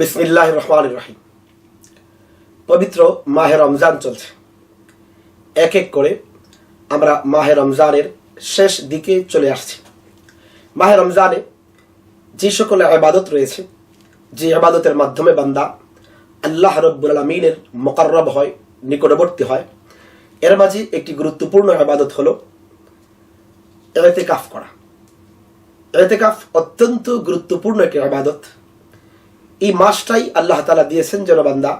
বিসমিল্লাহ রহমান রহিম। পবিত্র মাহে রমজান চলছে। এক এক করে আমরা মাহে রমজানের শেষ দিকে চলে আসছি। মাহে রমজানে যে সকল আবাদত রয়েছে, যে আবাদতের মাধ্যমে বান্দা আল্লাহ রব্বুল আলমিনের মোকাররব হয়, নিকটবর্তী হয়, এর মাঝে একটি গুরুত্বপূর্ণ আবাদত হলো এতেকাফ করা। এতেকাফ অত্যন্ত গুরুত্বপূর্ণ একটি আবাদত এই মাসটাই আল্লাহ তালা দিয়েছেন যেন বান্দা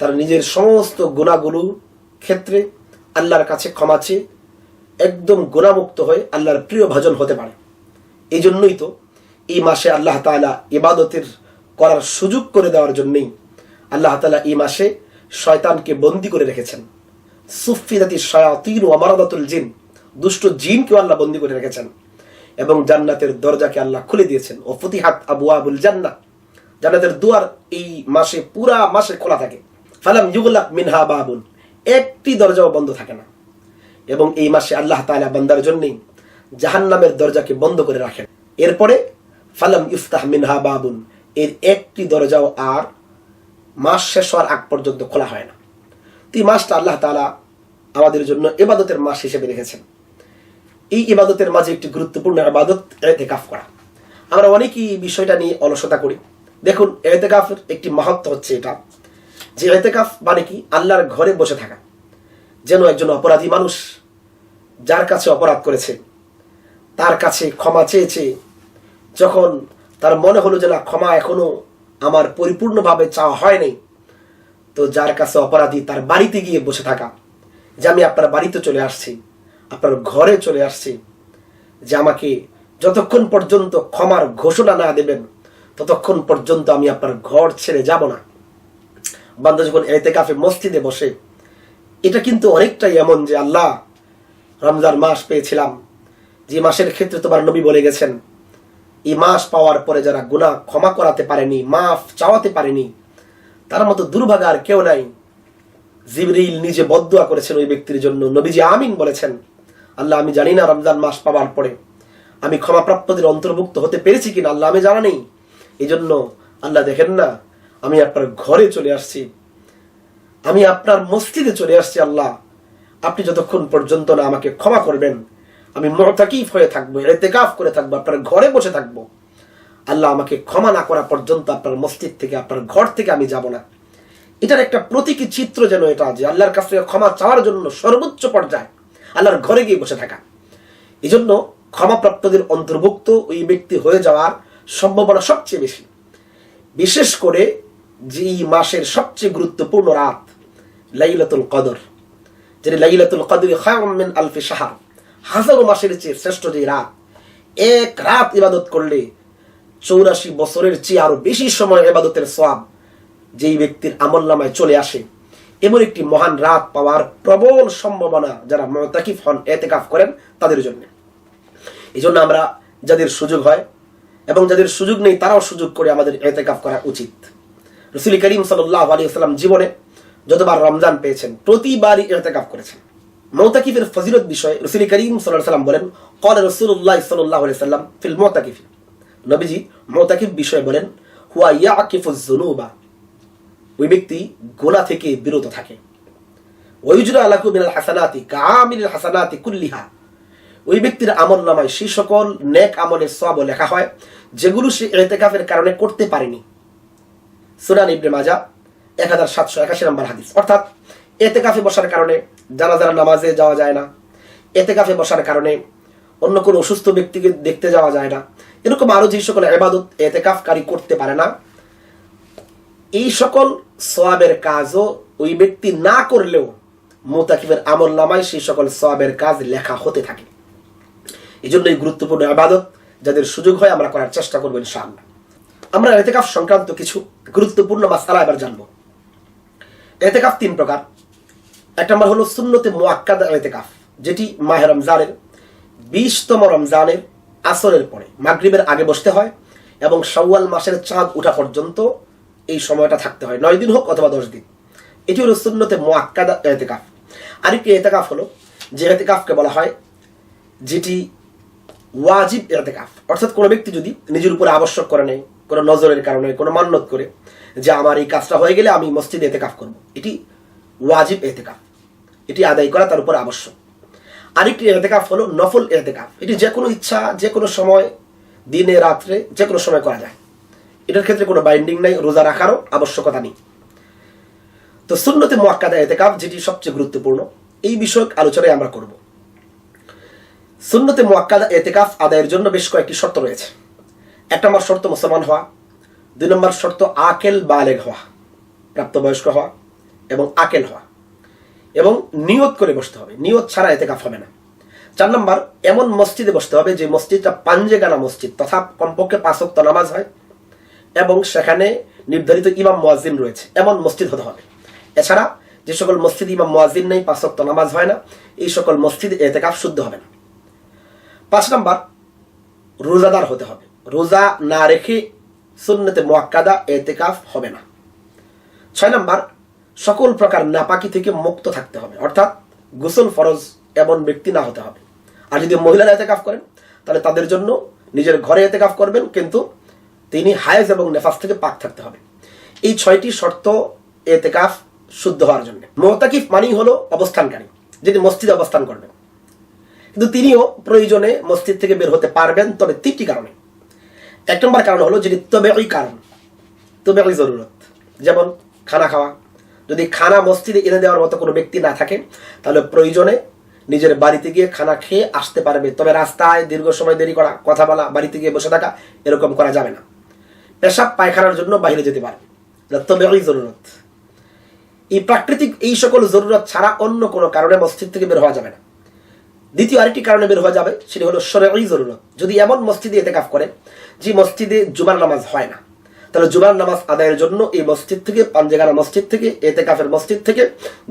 তার নিজের সমস্ত গুণাগুলো ক্ষেত্রে আল্লাহর কাছে ক্ষমা চেয়ে একদম গুণামুক্ত হয়ে আল্লাহর প্রিয় ভজন হতে পারে। এই জন্যই তো এই মাসে আল্লাহ তালা ইবাদতের করার সুযোগ করে দেওয়ার জন্যেই আল্লাহ তালা এই মাসে শয়তানকে বন্দি করে রেখেছেন। সুফিদাতি শয়াতিন ও আমারাদাতুল জিন, দুষ্ট জিনকেও আল্লাহ বন্দি করে রেখেছেন এবং জান্নাতের দরজাকে আল্লাহ খুলে দিয়েছেন। ও ফতিহাত আবু আবুল জান্নাত জান্নাতের দুয়ার এই মাসে, পুরা মাসে খোলা থাকে। ফালাম ইউগুলাক মিনহা বাবুন। একটি দরজাও বন্ধ থাকে না। এবং এই মাসে আল্লাহ তাআলা বান্দার জন্যই জাহান্নামের দরজাকে বন্ধ করে রাখেন। এরপরে ফালাম ইফতাহ মিনহা বাবুন। এর একটি দরজাও আর মাস শেষ হওয়ার আগ পর্যন্ত খোলা হয় না। তো এই মাসটা আল্লাহ তাআলা আমাদের জন্য এবাদতের মাস হিসেবে রেখেছেন। এই ইবাদতের মাঝে একটি গুরুত্বপূর্ণ আবাদত এতেকাফ করা। আমরা অনেকেই বিষয়টা নিয়ে অলসতা করি। দেখুন, এতেকাফের একটি মাহাত্ম হচ্ছে এটা, যে এতেকাফ মানে কি? আল্লাহর ঘরে বসে থাকা। যেন একজন অপরাধী মানুষ যার কাছে অপরাধ করেছে, তার কাছে ক্ষমা চেয়েছে, যখন তার মনে হলো যে না, ক্ষমা এখনও আমার পরিপূর্ণভাবে চাওয়া হয়নি, তো যার কাছে অপরাধী তার বাড়িতে গিয়ে বসে থাকা, যে আমি আপনার বাড়িতে চলে আসছি, আপনার ঘরে চলে আসছি, যে আমাকে যতক্ষণ পর্যন্ত ক্ষমার ঘোষণা না দেবেন ততক্ষণ পর্যন্ত আমি আপনার ঘর ছেড়ে যাব না। বান্দা যখন এতে কাফে মসজিদে বসে, এটা কিন্তু অনেকটাই এমন যে আল্লাহ রমজান মাস পেয়েছিলাম। যে মাসের ক্ষেত্রে তোমার নবী বলে গেছেন, এই মাস পাওয়ার পরে যারা গুনাহ ক্ষমা করাতে পারেনি, মাফ চাওয়াতে পারেনি, তার মতো দুর্ভাগা আর কেউ নাই। জিবরিল নিজে বদুয়া করেছেন ওই ব্যক্তির জন্য। নবীজি আমিন বলেছেন, আল্লাহ, আমি জানি না রমজান মাস পাওয়ার পরে আমি ক্ষমাপ্রাপ্তদের অন্তর্ভুক্ত হতে পেরেছি কিনা। আল্লাহ, আমি জানা নেই। এই জন্য আল্লাহ দেখেন না, আমি আপনার ঘরে চলে আসছি। আমি আপনার মসজিদে চলে আসছি আল্লাহ। আপনি যতক্ষণ পর্যন্ত না আমাকে ক্ষমা করবেন, আমি মতাকিফ হয়ে থাকব এতেকাফ করে থাকব, আপনার ঘরে বসে থাকব। আল্লাহ আমাকে ক্ষমা না করা পর্যন্ত আপনার মসজিদ থেকে, আপনার ঘর থেকে আমি যাব না। এটার একটা প্রতীকী চিত্র যেন এটা যে আল্লাহর কাছ থেকে ক্ষমা চাওয়ার জন্য সর্বোচ্চ পর্যায়ে আল্লাহর ঘরে গিয়ে বসে থাকা। এই জন্য ক্ষমাপ্রাপ্তদের অন্তর্ভুক্ত ওই ব্যক্তি হয়ে যাওয়ার সম্ভাবনা সবচেয়ে বেশি। বিশেষ করে যে মাসের সবচেয়ে গুরুত্বপূর্ণ রাত, লাইলাতুল কদর, যেটা লাইলাতুল কদর খায়মিন আলফি সাহার হাজারো মাসের চেয়ে শ্রেষ্ঠ যে রাত, এক রাত ইবাদত করলে চৌরাশি বছরের চেয়ে আরও বেশি সময় এবাদতের সওয়াব যেই ব্যক্তির আমল নামায় চলে আসে, এমন একটি মহান রাত পাওয়ার প্রবল সম্ভাবনা যারা মতাকিফ হন, এতেকাফ করেন তাদের জন্য। এই জন্য আমরা যাদের সুযোগ হয় এবং যাদের সুযোগ নেই, তারাও সুযোগ করে আমাদের এতেকাফ করা উচিত। রসুল করিম সাল্লাহ আলী সাল্লাম জীবনে যতবার রমজান পেয়েছেন, প্রতিবারই এতেকাফ করেছেন। মৌতাকিফের ফজিলত বিষয়ে রসুল করিম সাল্লাহ সাল্লাম বলেন কল রসুল্লাহ সাল্লাহ সাল্লাম ফিল মৌতাকিফ। নবীজি মৌতাকিফ বিষয়ে বলেন, হুয়া ইয়াকিফুজুনুবা ওই ব্যক্তি গোনা থেকে বিরত থাকে। ওইজুরা আলাকু মিনাল হাসানাতি কামিল হাসানাতি কুল্লিহা। ওই ব্যক্তির আমল নামায় সেই সকল নেক আমলের সব লেখা হয়, যেগুলো সে এতেকাফের কারণে করতে পারেনি। সুনান ইবনে মাজা এক হাজার সাতশো একাশি নম্বর হাদিস। অর্থাৎ এতেকাফে বসার কারণে জানাজার নামাজে যাওয়া যায় না এতেকাফে বসার কারণে অন্য কোনো অসুস্থ ব্যক্তিকে দেখতে যাওয়া যায় না। এরকম আরও যে সকল এবাদত এতেকাফকারী করতে পারে না, এই সকল সোয়াবের কাজও ওই ব্যক্তি না করলেও মোতাকিবের আমল নামায় সেই সকল সোয়াবের কাজ লেখা হতে থাকে। এই জন্য এই গুরুত্বপূর্ণ আবাদত যাদের সুযোগ হয় আমরা করার চেষ্টা করব ইনশাআল্লাহ। আমরা এতেকাফ সংক্রান্ত কিছু গুরুত্বপূর্ণ মাসালা এবার জানব। এতেকাফ তিন প্রকার। এক নম্বর হলো সুন্নতে মোয়াক্কাদা এতেকাফ, যেটি মাহে রমজানের বিশতম রমজানের আসরের পরে মাগরিবের আগে বসতে হয় এবং সওয়াল মাসের চাঁদ ওঠা পর্যন্ত এই সময়টা থাকতে হয়। নয় দিন হোক অথবা দশ দিন। এটি হলো সুন্নতে মোয়াক্কাদা এতেকাফ। আরেকটি এতেকাফ হলো, যে এতেকাফকে বলা হয়, যেটি ওয়াজিব এতেকাফ অর্থাৎ কোনো ব্যক্তি যদি নিজের উপরে আবশ্যক করে নেয় কোনো নজরের কারণে, কোনো মান্যত করে যে আমার এই কাজটা হয়ে গেলে আমি মসজিদে এতেকাফ করব। এটি ওয়াজিব এতেকাফ। এটি আদায় করা তার উপর আবশ্যক। আরেকটি এতেকাফ হলো নফল এতেকাফ। এটি যে কোনো ইচ্ছা, যে কোনো সময়, দিনে, রাত্রে, যে কোনো সময় করা যায়। এটার ক্ষেত্রে কোনো বাইন্ডিং নাই, রোজা রাখারও আবশ্যকতা নেই। তো সুন্নতে মোয়াক্কাদা এতেকাফ, যেটি সবচেয়ে গুরুত্বপূর্ণ, এই বিষয়ক আলোচনায় আমরা করব। সুন্নতে মোয়াক্কাদা এতেকাফ আদায়ের জন্য বেশ কয়েকটি শর্ত রয়েছে। এক নম্বর শর্ত মুসলমান হওয়া, দুই নম্বর শর্ত আকেল বালেগ হওয়া, প্রাপ্তবয়স্ক হওয়া এবং আকেল হওয়া। এবং নিয়ত করে বসতে হবে। নিয়ত ছাড়া এতেকাফ হবে না। চার নম্বর, এমন মসজিদে বসতে হবে যে মসজিদটা পাঞ্জেগানা মসজিদ তথা কমপক্ষে পাঁচক্ত নামাজ হয় এবং সেখানে নির্ধারিত ইমাম মোয়াজিন রয়েছে। এমন মসজিদ হতে হবে। এছাড়া যে সকল মসজিদ ইমাম মোয়াজিন নেই পাঁচক্ত নামাজ হয় না, এই সকল মসজিদ এতেকাফ শুদ্ধ হবে না। পাঁচ নম্বর, রোজাদার হতে হবে। রোজা না রেখে সুন্নতে মোয়াক্কাদা, এতেকাফ হবে না। ছয় নম্বর, সকল প্রকার নাপাকি থেকে মুক্ত থাকতে হবে। অর্থাৎ গোসল ফরজ এমন ব্যক্তি না হতে হবে। আর যদি মহিলারা এতেকাফ করেন, তাহলে তাদের জন্য নিজের ঘরে এতেকাফ করবেন, কিন্তু তিনি হায়েজ এবং নেফাস থেকে পাক থাকতে হবে। এই ছয়টি শর্ত এতেকাফ শুদ্ধ হওয়ার জন্য। মোহতাকিফ মানেই হলো অবস্থানকারী, যিনি মসজিদে অবস্থান করবেন। কিন্তু তিনিও প্রয়োজনে মসজিদ থেকে বের হতে পারবেন, তবে তিনটি কারণে। এক নম্বর কারণ হলো যেটি তবে ওই কারণ। তবে ওই জরুরত। যেমন খানা খাওয়া। যদি খানা মসজিদে এনে দেওয়ার মতো কোনো ব্যক্তি না থাকে, তাহলে প্রয়োজনে নিজের বাড়িতে গিয়ে খানা খেয়ে আসতে পারবে। তবে রাস্তায় দীর্ঘ সময় দেরি করা, কথা বলা, বাড়িতে গিয়ে বসে থাকা, এরকম করা যাবে না। পেশাব পায়খানার জন্য বাইরে যেতে পারবে। তবে ওই জরুরত। এই প্রাকৃতিক এই সকল জরুরত ছাড়া অন্য কোনো কারণে মসজিদ থেকে বের হওয়া যাবে না। দ্বিতীয় আরেকটি কারণে বের হওয়া যাবে, সেটি হলো সরেই জরুরত। যদি এমন মসজিদে এতে কাফ করে, যে মসজিদে জুমার নামাজ হয় না, তাহলে জুমার নামাজ আদায়ের জন্য এই মসজিদ থেকে পাঞ্জেগানা মসজিদ থেকে এতে কাফের মসজিদ থেকে,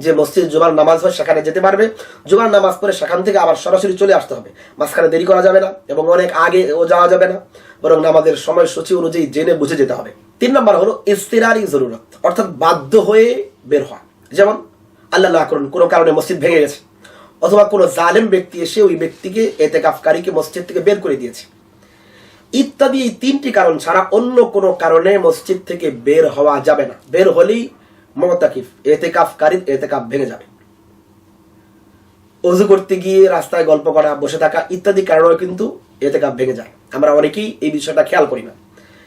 যে মসজিদ জুমার নামাজ হয় সেখানে যেতে পারবে। জুমার নামাজ পরে সেখান থেকে আবার সরাসরি চলে আসতে হবে। মাঝখানে দেরি করা যাবে না এবং অনেক আগে ও যাওয়া যাবে না, বরং আমাদের সময়সূচি অনুযায়ী জেনে বুঝে যেতে হবে। তিন নম্বর হলো ইস্তিরারি জরুরত, অর্থাৎ বাধ্য হয়ে বের হওয়া। যেমন আল্লাহ করুন, কোনো কারণে মসজিদ ভেঙে গেছে। অথবা কোনো জালেম ব্যক্তি এসে ওই ব্যক্তিকে এতে কাফকারীকে মসজিদ থেকে বের করে দিয়েছে। ইত্যাদি এই তিনটি কারণ ছাড়া অন্য কোনো কারণে মসজিদ থেকে বের হওয়া যাবে না। বের হলেই মমতাকিফ এতে কাফকারীর এতে কাপ ভেঙে যাবে। অজু করতে গিয়ে রাস্তায় গল্প করা, বসে থাকা ইত্যাদি কারণেও কিন্তু এতে কাপ ভেঙে যায়। আমরা অনেকেই এই বিষয়টা খেয়াল করি না।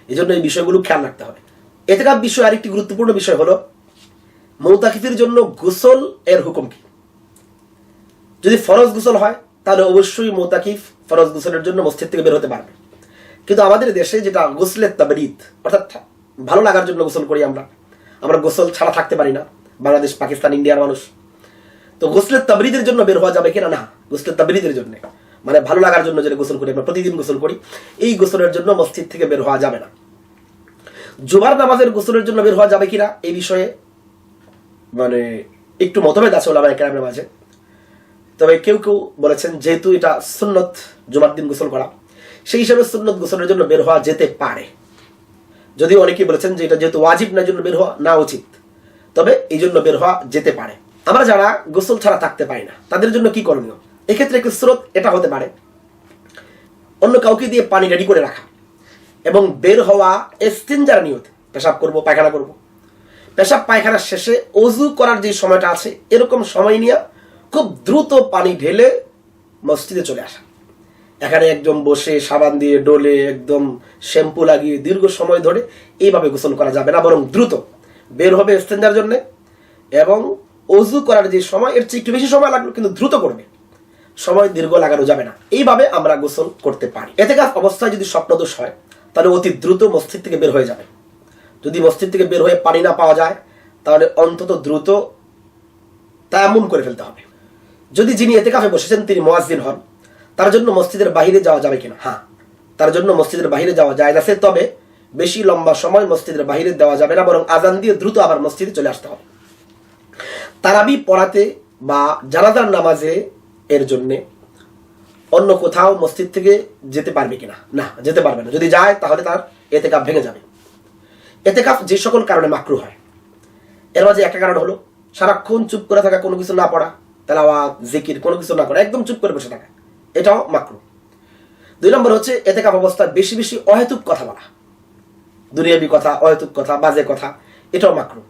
এই জন্য এই বিষয়গুলো খেয়াল রাখতে হবে। এতে কাপ বিষয় আরেকটি গুরুত্বপূর্ণ বিষয় হলো, মৌতাকিফের জন্য গোসল এর হুকুম কি? যদি ফরজ গোসল হয়, তাহলে অবশ্যই মোতাকিফ ফরজ গোসলের জন্য মসজিদ থেকে বের হতে পারবে। কিন্তু আমাদের দেশে যেটা গোসলের তাবরিদ, অর্থাৎ ভালো লাগার জন্য গোসল করি আমরা আমরা গোসল ছাড়া থাকতে পারি না, বাংলাদেশ, পাকিস্তান, ইন্ডিয়ার মানুষ। তো গোসলের তাবরিদের জন্য বের হওয়া যাবে কিনা? না, গোসলের তাবরিদের জন্য। মানে ভালো লাগার জন্য যেটা গোসল করি আমরা, প্রতিদিন গোসল করি, এই গোসলের জন্য মসজিদ থেকে বের হওয়া যাবে না। জুমার নামাজের গোসলের জন্য বের হওয়া যাবে কিনা? এই বিষয়ে মানে একটু মতভেদ আছে ওলামা একরামের মাঝে। তবে কেউ কেউ বলেছেন, যেহেতু এটা সুন্নত জুমার দিন গোসল করা, সেই হিসাবে সুন্নত গোসলের জন্য বের হওয়া যেতে পারে। যদি অনেকেই বলেছেন যে এটা যেহেতু ওয়াজিব না জন্য বের হওয়া না উচিত। তবে এই জন্য বের হওয়া যেতে পারে। আমরা যারা গোসল ছাড়া থাকতে পারি না, তাদের জন্য কি করণীয়? এক্ষেত্রে একটি স্রোত এটা হতে পারে। অন্য কাউকে দিয়ে পানি রেডি করে রাখা এবং বের হওয়া এস্তেঞ্জার নিয়ত, পেশাব করব, পায়খানা করব। পেশাব পায়খানা শেষে অজু করার যে সময়টা আছে, এরকম সময় নিয়ে খুব দ্রুত পানি ঢেলে মসজিদে চলে আসা। এখানে একদম বসে সাবান দিয়ে ডোলে একদম শ্যাম্পু লাগিয়ে দীর্ঘ সময় ধরে এইভাবে গোসল করা যাবে না, বরং দ্রুত। বের হবে স্টেঞ্জার জন্য এবং অজু করার যে সময়, এর চেয়ে একটু বেশি সময় লাগল কিন্তু দ্রুত করবে। সময় দীর্ঘ লাগানো যাবে না। এইভাবে আমরা গোসল করতে পারি। এতে কাজ অবস্থায় যদি স্বপ্নদোষ হয়, তাহলে অতি দ্রুত মসজিদ থেকে বের হয়ে যাবে। যদি মসজিদ থেকে বের হয়ে পানি না পাওয়া যায়, তাহলে অন্তত দ্রুত তায়ামুম করে ফেলতে হবে। যদি যিনি এতে কাফে বসেছেন, তিনি মোয়াজিন হন। তার জন্য মসজিদের বাহিরে যাওয়া যাবে কিনা? হ্যাঁ। তার জন্য মসজিদের বাহিরে যাওয়া যায় আছে তবে বেশি লম্বা সময় মসজিদের বাহিরে দেওয়া যাবে না, বরং আজান দিয়ে দ্রুত আবার মসজিদে চলে আসতে হবে। তারাবি পড়াতে বা জানাজার নামাজে এর জন্যে অন্য কোথাও মসজিদ থেকে যেতে পারবে কিনা? না, যেতে পারবে না। যদি যায়, তাহলে তার এতে কাপ ভেঙে যাবে। এতে কাপ যে সকল কারণে মাকরু হয়। এর মাঝে একটা কারণ হলো, সারাক্ষণ চুপ করে থাকা কোনো কিছু না পড়া। তেলাওয়াত, জিকির, কোনো কিছু না করা একদম চুপ করে বসে থাকা। এটাও মাকরু। দুই নম্বর হচ্ছে এতে কাপ অবস্থায় বেশি বেশি অহেতুক কথা বলা। দুনিয়াবি কথা, অহেতুক কথা, বাজে কথা, এটাও মাকরু।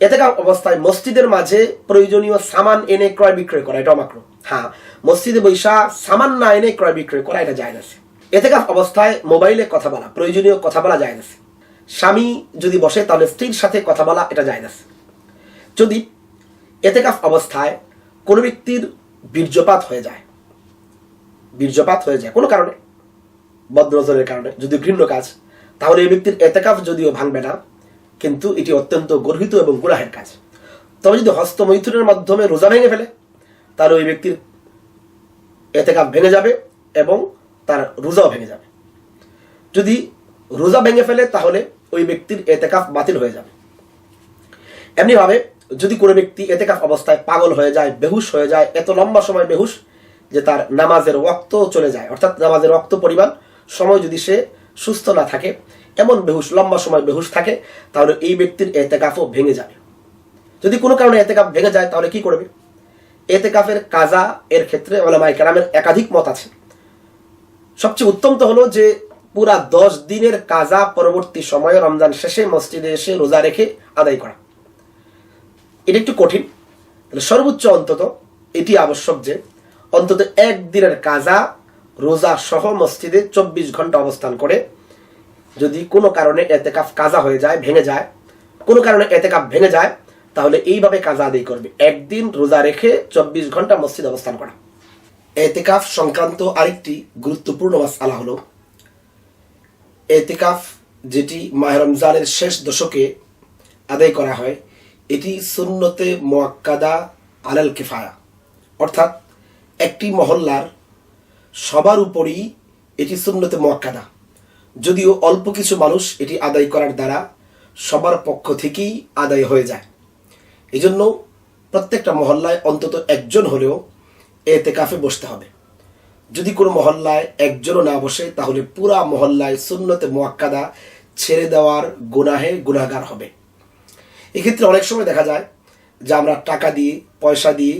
এতেকাফ অবস্থায় মসজিদের মাঝে প্রয়োজনীয় সামান এনে ক্রয় বিক্রয় করা, এটাও মাকরু। হ্যাঁ মসজিদে বৈশা সামান না এনে ক্রয় বিক্রয় করা, এটা যায় আছে। এতেকাফ অবস্থায় মোবাইলে কথা বলা, প্রয়োজনীয় কথা বলা যায় আছে। স্বামী যদি বসে, তাহলে স্ত্রীর সাথে কথা বলা, এটা যায় আছে। যদি এতেকাফ অবস্থায় কোনো ব্যক্তির বীর্যপাত হয়ে যায়। বীর্যপাত হয়ে যায় কোনো কারণে, বদনজরের কারণে যদি ঘৃণ্য কাজ, তাহলে এই ব্যক্তির এতেকাফ যদিও ভাঙবে না, কিন্তু এটি অত্যন্ত গর্হিত এবং গুনাহের কাজ। তবে যদি হস্তমৈথুনের মাধ্যমে রোজা ভেঙে ফেলে, তাহলে ওই ব্যক্তির এতেকাফ ভেঙে যাবে এবং তার রোজাও ভেঙে যাবে। যদি রোজা ভেঙে ফেলে, তাহলে ওই ব্যক্তির এতেকাফ বাতিল হয়ে যাবে। এমনিভাবে যদি কোনো ব্যক্তি এতেকাফ অবস্থায় পাগল হয়ে যায়, বেহুশ হয়ে যায়, এত লম্বা সময় বেহুশ যে তার নামাজের রক্ত চলে যায়, অর্থাৎ নামাজের রক্ত পরিমাণ সময় যদি সে সুস্থ না থাকে, এমন বেহুশ, লম্বা সময় বেহুশ থাকে, তাহলে এই ব্যক্তির এতেকাফও ভেঙে যাবে। যদি কোনো কারণে এতেকাফ ভেঙে যায়, তাহলে কি করবে? এতেকাফের কাজা এর ক্ষেত্রে ওলামাই কেরামের একাধিক মত আছে। সবচেয়ে উত্তম তো হলো যে পুরা দশ দিনের কাজা পরবর্তী সময়ে রমজান শেষে মসজিদে এসে রোজা রেখে আদায় করা। এটা একটু কঠিন। সর্বোচ্চ অন্তত এটি আবশ্যক যে অন্তত একদিনের কাজা, রোজা সহ মসজিদে চব্বিশ ঘণ্টা অবস্থান করে। যদি কোনো কারণে এতেকাফ কাজা হয়ে যায়, ভেঙে যায়, কোনো কারণে এতেকাফ ভেঙে যায়, তাহলে এইভাবে কাজা আদায় করবে। একদিন রোজা রেখে চব্বিশ ঘণ্টা মসজিদ অবস্থান করা। এতেকাফ সংক্রান্ত আরেকটি গুরুত্বপূর্ণ মাসআলা হলো, এতেকাফ যেটি মাহে রমজানের শেষ দশকে আদায় করা হয় এটি সুন্নতে মোয়াক্কাদা আলাল কেফায়া। অর্থাৎ একটি মহল্লার সবার উপরই এটি সুন্নতে মোয়াক্কাদা। যদিও অল্প কিছু মানুষ এটি আদায় করার দ্বারা সবার পক্ষ থেকেই আদায় হয়ে যায়। এজন্য প্রত্যেকটা মহল্লায় অন্তত একজন হলেও এতে কাফে বসতে হবে। যদি কোনো মহল্লায় একজনও না বসে, তাহলে পুরা মহল্লায় সুন্নতে মোয়াক্কাদা ছেড়ে দেওয়ার গুনাহে গুনাহগার হবে। এক্ষেত্রে অনেক সময় দেখা যায় যে আমরা টাকা দিয়ে, পয়সা দিয়ে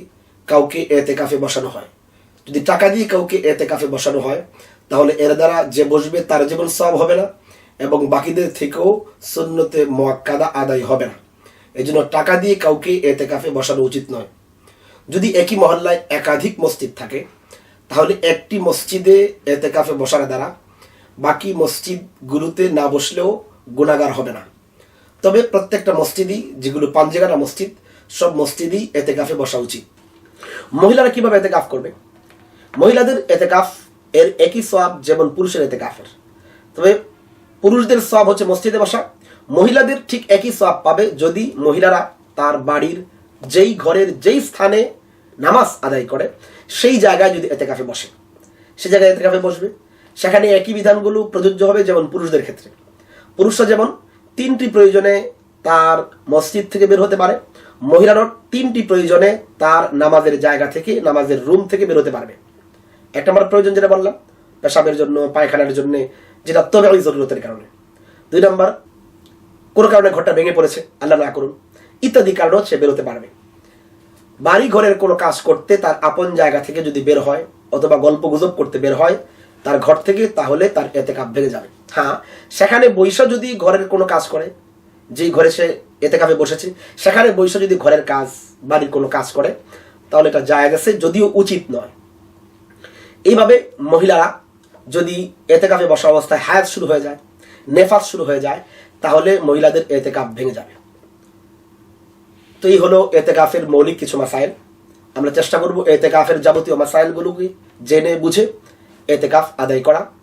কাউকে এতে কাফে বসানো হয়। যদি টাকা দিয়ে কাউকে এতে কাফে বসানো হয়, তাহলে এর দ্বারা যে বসবে তার যেমন সব হবে না এবং বাকিদের থেকেও সুন্নতে মোয়াক্কাদা আদায় হবে না। এই জন্য টাকা দিয়ে কাউকে এতে কাফে বসানো উচিত নয়। যদি একই মহল্লায় একাধিক মসজিদ থাকে, তাহলে একটি মসজিদে এতে কাফে বসার দ্বারা বাকি মসজিদগুলোতে না বসলেও গুণাগার হবে না। তবে প্রত্যেকটা মসজিদই, যেগুলো পাঞ্জেগানা মসজিদ, সব মসজিদই এতে কাফে বসা উচিত। মহিলারা কীভাবে এতে কাফ করবে? মহিলাদের এতে কাফ এর একই সব যেমন পুরুষের এতে কাফের তবে পুরুষদের সব হচ্ছে মসজিদে বসা। মহিলাদের ঠিক একই সব পাবে যদি মহিলারা তার বাড়ির যেই ঘরের যেই স্থানে নামাজ আদায় করে, সেই জায়গায় যদি এতে কাফে বসে। সে জায়গায় এতে কাফে বসবে। সেখানে একই বিধানগুলো প্রযোজ্য হবে যেমন পুরুষদের ক্ষেত্রে। পুরুষরা যেমন তিনটি প্রয়োজনে তার মসজিদ থেকে বের হতে পারে। মহিলারও তিনটি প্রয়োজনে তার নামাজের জায়গা থেকে, নামাজের রুম থেকে বের হতে পারবে। এক নম্বর প্রয়োজন যেটা বললাম, পেশাবের জন্য, পায়খানার জন্য, যেটা তবে ওই জরুরতের কারণে। দুই নম্বর, কোনো কারণে ঘরটা ভেঙে পড়েছে, আল্লাহ না করুন। ইত্যাদি কারণেও সে বেরোতে পারবে। বাড়ি ঘরের কোনো কাজ করতে তার আপন জায়গা থেকে যদি বের হয়, অথবা গল্প গুজব করতে বের হয় তার ঘর থেকে, তাহলে তার এতে কাপ ভেঙে যাবে। হ্যাঁ সেখানে বৈশা যদি ঘরের কোনো কাজ করে, যেই ঘরে সে এতে কাপে বসেছে, সেখানে বৈশা যদি ঘরের কাজ, বাড়ির কোনো কাজ করে, তাহলে এটা জায়গা গেছে যদিও উচিত নয়। এইভাবে মহিলারা যদি এতে কাপে বসা অবস্থায় হায়াত শুরু হয়ে যায় নেফাস শুরু হয়ে যায়, তাহলে মহিলাদের এতে কাপ ভেঙে যাবে। তো এই হলো এতে কাফের মৌলিক কিছু মাসাইল। আমরা চেষ্টা করব এতে কাফের যাবতীয় মাসাইলগুলোকে জেনে বুঝে এতে কাফ আদায় করা।